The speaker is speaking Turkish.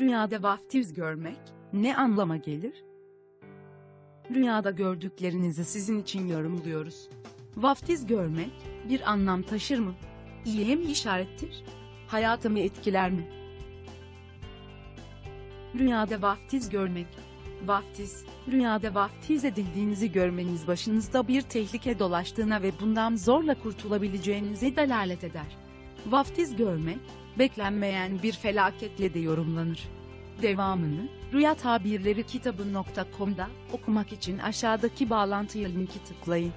Rüyada vaftiz görmek ne anlama gelir? Rüyada gördüklerinizi sizin için yorumluyoruz. Vaftiz görmek bir anlam taşır mı? İyiye mi işarettir? Hayatımı etkiler mi? Rüyada vaftiz görmek. Vaftiz, rüyada vaftiz edildiğinizi görmeniz başınızda bir tehlike dolaştığına ve bundan zorla kurtulabileceğinize delalet eder. Vaftiz görmek, beklenmeyen bir felaketle de yorumlanır. Devamını, Rüya Tabirleri kitabı.com'da okumak için aşağıdaki bağlantıya linki tıklayın.